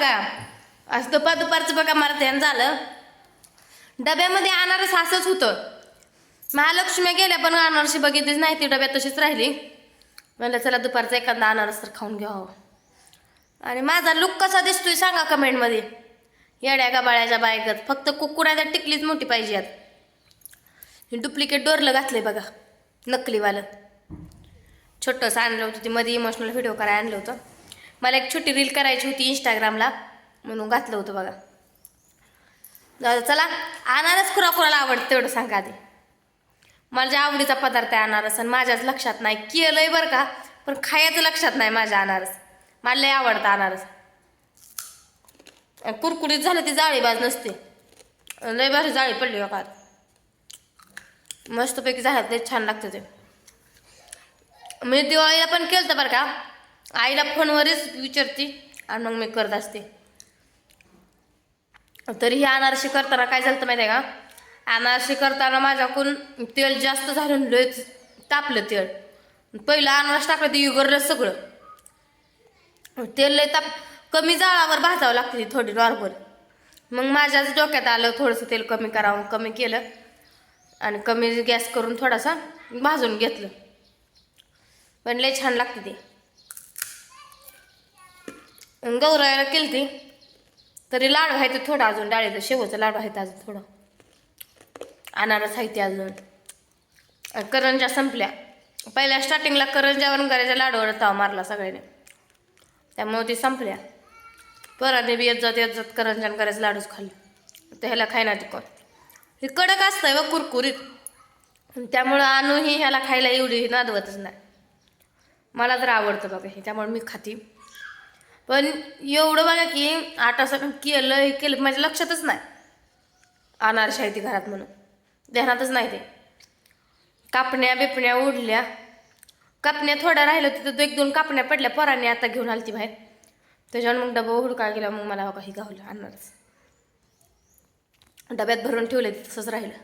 बघा. असं दुपार दुपारचं बघा मला ध्यान झालं. डब्यामध्ये अनारस असंच होतं. महालक्ष्मी गेल्या पण अनारशी बघितलीच नाही ती डब्यात तशीच राहिली. म्हणलं चला दुपारचा एखादा अनारस तर खाऊन घ्यावं. आणि माझा लुक कसा दिसतोय सांगा कमेंटमध्ये. येड्या गबाळ्याच्या बायगत. फक्त कुकुडाच्या टिकलीच मोठी पाहिजे यात. डुप्लिकेट डोरलं घातलंय बघा नकलीवालं. छोटंसं आणलं होतं ते मध्ये इमोशनल व्हिडिओ करायला आणलं होतं. मला एक छोटी रील करायची होती इंस्टाग्रामला म्हणून घातलं होतं बघा. दादा चला. अनारस खुरा कुणाला आवडतं तेवढं सांगा आधी. माझ्या आवडीचा पदार्थ आहे अनारस आणि माझ्याच लक्षात नाही. केलंय बरं का पण खायचं लक्षात नाही माझ्या अनारस. मला लय आवडतं अनारस. कुरकुरीत झालं ती जाळीबाज नसते. लय भारी जाळी पडली बघा. मस्तपैकी झाल्यात लय छान लागतं ते. मी दिवाळीला पण केलं होतं बरं का. आईला फोनवरच विचारते आणि मग मी करत असते. तरी ही अनारशी करताना काय झालं माहिती आहे का? अनारशी करताना माझ्याकडून तेल जास्त झालं लयच तापलं तेल. पहिलं अनारस टाकलं ते युगरलं सगळं. तेल लय ताप कमी जाळावर भाजावं लागते थोडी नॉर्मल मग माझ्याच डोक्यात आलं थोडंसं तेल कमी करावं कमी केलं आणि कमी गॅस करून थोडासा भाजून घेतलं. पण लय छान लागते ते. गौरायला केली ती तरी लाडू आहे ते थोडं अजून डाळीचं शेवचं लाडू आहे ते अजून थोडं. अनारस आहे ते अजून. करंजा संपल्या. पहिल्या स्टार्टिंगला करंजावरून करायच्या लाडूवर ताव मारला सगळ्याने. त्यामुळे ते संपल्या. पराने बी येत जात येत जात करंजान करायचं लाडूच खाल्ले. तर ह्याला खायना ती कोण हे कडक असतंय व कुरकुरीत. त्यामुळं आणूही ह्याला खायला एवढी नादवतच नाही. मला तर आवडतं बघा हे त्यामुळे मी खाती. पण एवढं बघा की आठ असं केलं हे केलं माझ्या लक्षातच नाही. अनारशी आहे ती घरात म्हणून. ध्यानातच नाही ते. कापण्या बिपण्या उडल्या. कापण्या थोड्या राहिल्या तिथं तो एक दोन कापण्या पडल्या. पोरांनी आता घेऊन आली ती बाहेर. त्याच्यावर मग डबा हुडका गेला मग मला काही गावलं अनारस डब्यात भरून ठेवले तसंच राहिलं.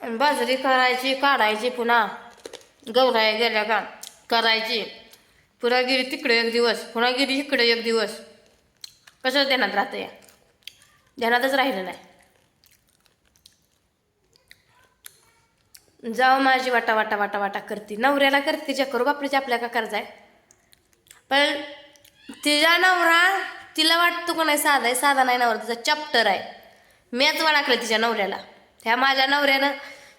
आणि बाजरी करायची काढायची पुन्हा. गौराया गेल्या का? करायची. पुरागिरी तिकडे एक दिवस पुरागिरी इकडे एक दिवस. कसं ध्यानात राहतं? या ध्यानातच राहिलं नाही. जाऊ माझी वाटा वाटा वाटा वाटा करते. नवऱ्याला करते तिच्या करू बापरीच्या आपल्या का कर्जाय पण तिच्या नवरा तिला वाटतो का नाही साधा आहे? साधा नाही नवरा तिचा चॅप्टर आहे. मीच वाढाकलं तिच्या नवऱ्याला. ह्या माझ्या नवऱ्यानं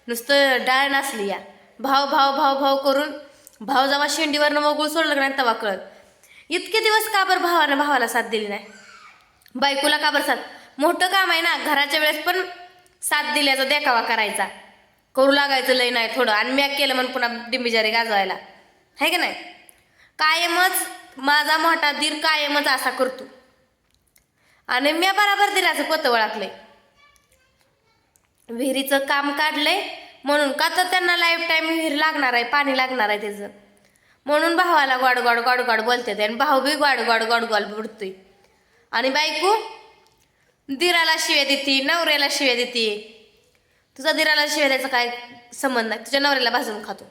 नुसतं डाळ नासली या. भाव भाव भाव भाव करून भाव जेव्हा शेंडीवरनं मोगूळ सोडलं का नाही तेव्हा कळत. इतके दिवस का बरं भावानं भावाला साथ दिली नाही? बायकोला का बरं साथ? मोठं काम आहे ना घराच्या वेळेस पण साथ दिल्याचा देखावा करायचा. करू लागायचं लय नाही थोडं. आणि मी केलं म्हणून पुन्हा डिंबिजारी गाजवायला. आहे की नाही? कायमच माझा मोठा दीर कायमच असा करतो. आणि मी बराबर दिराचं पोतं वळाकलंय विहिरीचं काम काढलंय म्हणून का तर त्यांना लाईफ टाईम विहीर लागणार आहे पाणी लागणार आहे त्याचं. म्हणून भावाला गोड गोड गोड गोड बोलते आणि भाऊ बी गोड गोड गोड गोड बुडतोय आणि बायको दिराला शिव्या देते नवऱ्याला शिव्या देते. तुझा दिराला शिव्या द्यायचा काय संबंध नाही. तुझ्या नवऱ्याला भाजून खातो.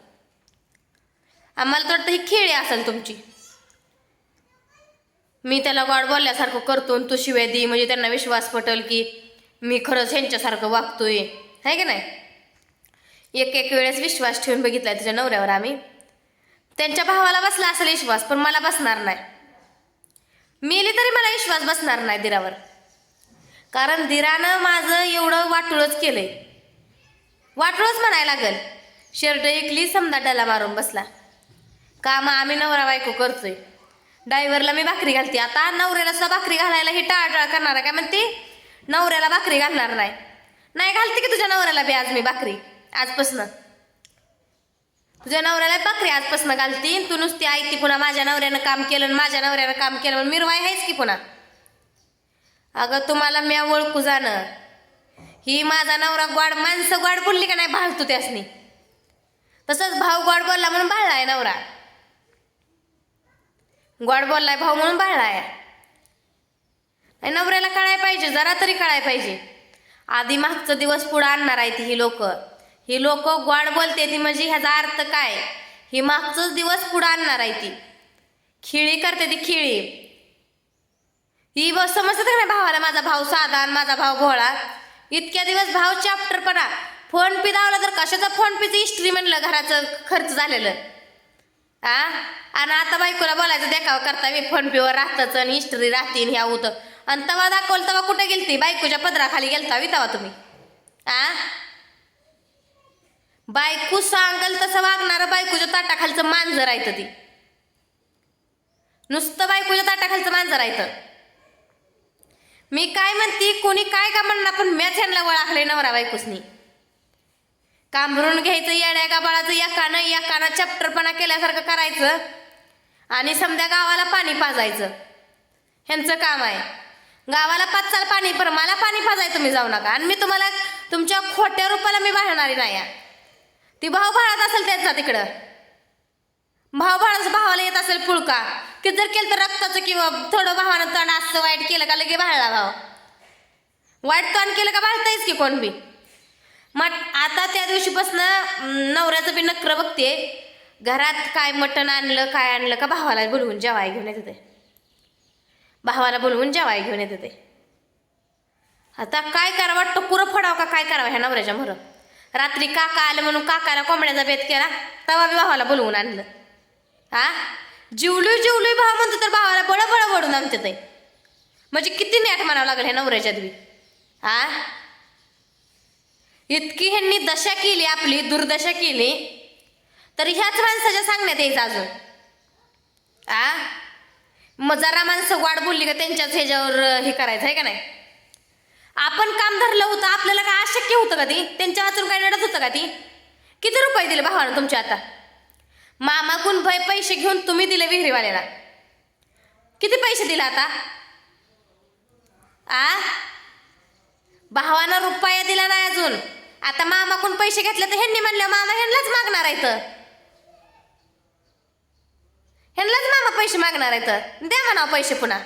आम्हाला तर वाटतं ही खेळी असेल तुमची. मी त्याला गॉड बोलल्यासारखं करतो आणि तू शिव्या दे. म्हणजे त्यांना विश्वास पटेल की मी खरंच ह्यांच्यासारखं वागतोय. आहे की नाही? एक एक वेळेस विश्वास ठेवून बघितलाय तुझ्या नवऱ्यावर आम्ही. त्यांच्या भावाला बसला असेल विश्वास पण मला बसणार नाही. मेली तरी मला विश्वास बसणार नाही दिरावर. कारण दिरानं माझं एवढं वाटूळच केलंय. वाटूळच म्हणायला लागल. शर्ट एकली समजा डला मारून बसला. काम आम्ही नवरा बायको करतोय. डायव्हरला मी भाकरी घालते. आता नवऱ्याला सुद्धा भाकरी घालायला ही टाळटाळ करणार आहे काय म्हणते? नवऱ्याला भाकरी घालणार नाही. नाही घालते की तुझ्या नवऱ्याला बी आज मी भाकरी? आजपासनं. तुझ्या नवऱ्याला बकरी आजपासनं घालती. तू नुसती ऐकती पुन्हा माझ्या नवऱ्यानं काम केलं आणि माझ्या नवऱ्यानं काम केलं म्हणून मिरवाय आहेच की पुन्हा? अगं तुम्हाला मी ओळखू जाणं. ही माझा नवरा गोड माणसं गोड बोलली का नाही भाळतो त्यासनी? तसंच भाऊ गोड बोलला म्हणून भाळलाय नवरा. गोड बोललाय भाऊ म्हणून भाळलाय. नवऱ्याला कळाय पाहिजे जरा तरी कळाय पाहिजे. आधी मागचं दिवस पुढं आणणार आहे ती ही लोक. ही लोक ग्वाड बोलते ती म्हणजे ह्याचा अर्थ काय? ही मागचंच दिवस पुढं आणणार आहे ती. खिळी करते ती खिळी. ही बस समजतं का नाही भावाला माझा भाव साधा आणि माझा भाव घोळा इतक्या दिवस भाव चॅप्टरपणा फोन पे दावला तर कशाचा फोन पीचं हिस्ट्री म्हणलं घराचं खर्च झालेलं? आ? आणि आता बायकोला बोलायचं देखावा करता मी फोन पेवर राहतच आणि हिस्ट्री राहतीन ह्या होतं आणि तवा दाखवलं तवा कुठे गेलती? बायकोच्या पदराखाली गेलता वितावा तुम्ही. आ? बायको सांगल तसं वागणारं बायकोच्या ताटाखालचं मांजर आहे ती. नुसतं बायकोच्या ताटाखालचं मांजर आहे मी काय म्हणते कोणी काय का म्हणणार पण मॅच ह्यांना वळाखले नवरा बायकोसनी. कांबरून घ्यायचं येड्या गाबाळाचं एकानं एकानं चॅप्टरपणा केल्यासारखं करायचं आणि समध्या गावाला पाणी पाजायचं. ह्यांचं काम आहे. गावाला पाच चाल पाणी पर मला पाणी पाजाय तुम्ही जाऊ नका. आणि मी तुम्हाला तुमच्या खोट्या रूपाला मी वाढणारी नाही आहे. ती भाव भाळत असेल त्यांचा तिकडं. भाव भाळाचं भावाला येत असेल पुळका की जर केलं तर रक्ताचं किंवा थोडं भावानं तण असतं वाईट केलं का लगे भाळला भाव. वाईट तण केलं का भाळतायच की कोण बी? मग आता त्या दिवशीपासनं नवऱ्याचं बी नकर बघते. घरात काय मटण आणलं काय आणलं का भावाला बोलवून जेवाय घेऊन येत होते. भावाला बोलवून जेवाय घेऊन येत होते. आता काय करावं? वाटतं पुरं फडाव का काय करावं ह्या नवऱ्याच्या मर रात्री काका आलं म्हणून काकाला कोंबड्याचा बेत केला तवा बी भावाला बोलवून आणलं. हा? जिवलू जिवलू भाव म्हणतो तर भावाला बळ बळ वडून आमच्या ते. म्हणजे किती नॅट म्हणावं लागेल ह्या नवऱ्याच्यात बी हा? इतकी ह्यांनी दशा केली आपली दुर्दशा केली तर ह्याच माणसाच्या सांगण्यात यायचं अजून. आ मग जरा माणसं वाढ बोलली का त्यांच्याच ह्याच्यावर हे करायचं आहे का नाही? आपण काम धरलं होतं आपल्याला काय अशक्य होतं का ती? त्यांच्या वाचून काय नडत होतं का ती? किती रुपये दिले भावानं तुमच्या आता? मामाकून भय पैसे घेऊन तुम्ही दिले विहिरीवाल्याला. किती पैसे दिले आता? आ? भावानं रुपया दिला नाही अजून. आता मामाकून पैसे घेतले तर ह्यांनी म्हणलं मामा ह्यांनाच मागणार आहे तर. ह्यांनाच मामा पैसे मागणार आहे तर. द्या म्हणा पैसे पुन्हा.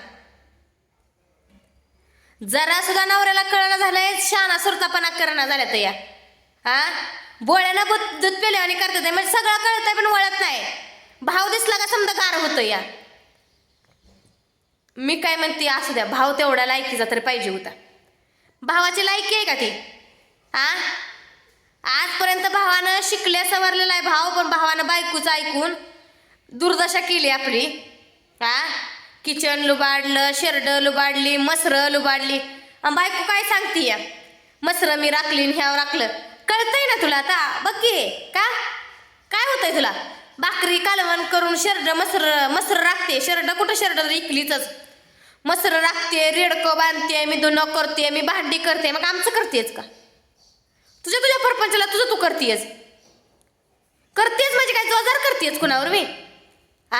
जरा सुद्धा नवऱ्याला कळणं झालंय शाना सुरतापणा करणं झाल्या तर या. हा? बोळ्याला बुत दूध पेले आणि करतात आहे. म्हणजे सगळं कळतंय पण वळत नाही. भाव दिसला का समजा गार होतं या. मी काय म्हणते असू द्या. भाव तेवढा लायकीचा तरी पाहिजे होता. भावाची लायकी आहे का ती? आ आजपर्यंत भावानं शिकल्या सवरलेला आहे भाव पण भावानं बायकूच ऐकून दुर्दशा केली आपली. हा? किचन लुबाडलं शेरडं लुबाडली मसरं लुबाडली. बायको काय सांगती या मसरं मी राखली न ह्यावर राखलं. कळतंय ना तुला आता? बघ की का? काय होतंय तुला? भाकरी कालवण करून शेरड मसर मसर राखते. शेरड कुठं शेरड? इकलीच मसर राखते रेडकं बांधते मी धुणं करते मी भांडी करते. मग आमचं करतेच का? तुझ्या तुझ्या परपंचला तुझं तू करतेस करतेस म्हणजे काय? जोजार करतेस कुणावर मी? आ?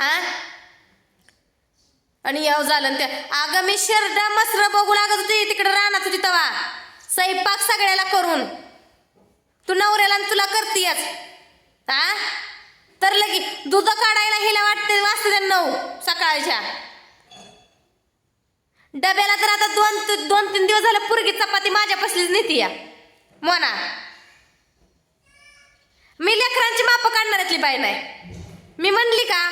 आणि याव झालं न त्या अगं मी शेरडा मसर बघू लागत होती तिकडे राहणार होती तवा. स्वयंपाक सगळ्याला करून. तू नवऱ्याला तुला करतीयच. हा तर लगी दूध काढायला हिला वाटते वाजते नऊ सकाळच्या. डब्याला तर आता दोन दोन तीन दिवस झालं पुरगी चपाती माझ्या पसलीच नेती या. मोना. मी लेकरांची माप काढणार बाई नाही. मी म्हणली का?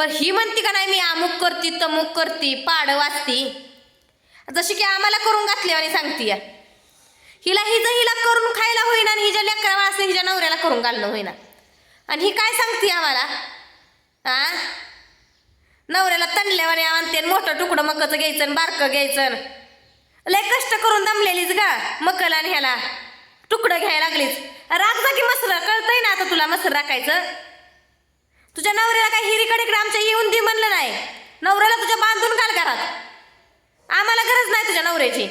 पण ही म्हणती का नाही मी अमुक करती तमुक करती पाड वाचती. जशी की आम्हाला करून घातली आणि सांगती या हिला हिज हिला करून खायला होईना आणि हिच्या लेकरा वाचते हिच्या नवऱ्याला करून घालणं होईना. आणि ही काय सांगते आम्हाला? आ? नवऱ्याला तणल्यावाने आणते मोठं तुकडं मकाचं घ्यायचं आणि बारकं घ्यायचं लय कष्ट करून दमलेलीच गा मकल आणि ह्याला. तुकडं घ्यायला लागलीच राग जा की मसर कळतंय ना आता तुला मसर राखायचं? तुझ्या नवऱ्याला काय हिरीकडे इकडे आमच्या येऊन दे म्हणलं नाही. नवऱ्याला तुझ्या बांधून घाल घरात. आम्हाला गरज नाही तुझ्या नवऱ्याची.